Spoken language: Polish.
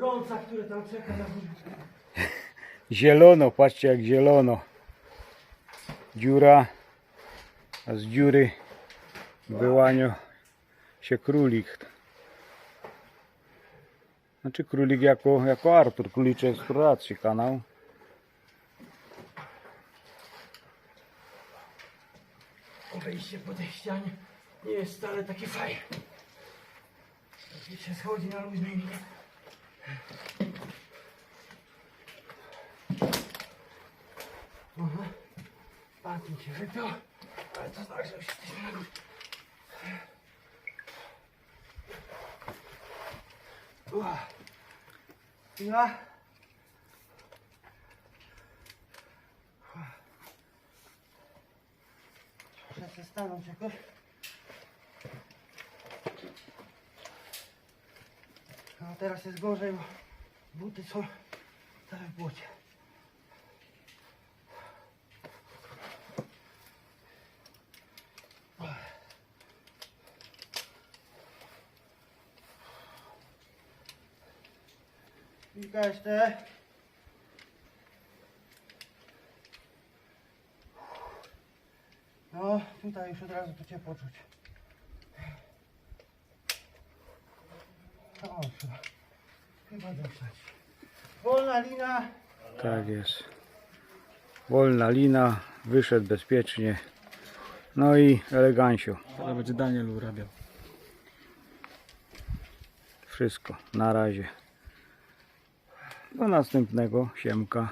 Rąca, które tam czeka na górze. Zielono, patrzcie jak zielono. Dziura, a z dziury wyłania się królik. Znaczy królik jako, jako Artur, królicze eksploracji kanał. Wejście po tej ścianie nie jest wcale takie fajne. Się schodzi na luźnej linie. Parking się wypiął, ale to znaczy, że już jesteśmy na górze. Ja. Muszę się stanąć jakoś. No teraz jest gorzej, bo buty są całe w błocie. Kilka jeszcze. No, tutaj już od razu to ciepło czuć. O, chyba. Chyba dostać. Wolna lina. Tak jest. Wolna lina, wyszedł bezpiecznie. No i elegancio. Teraz będzie Daniel urabiał. Wszystko na razie. Do następnego siemka.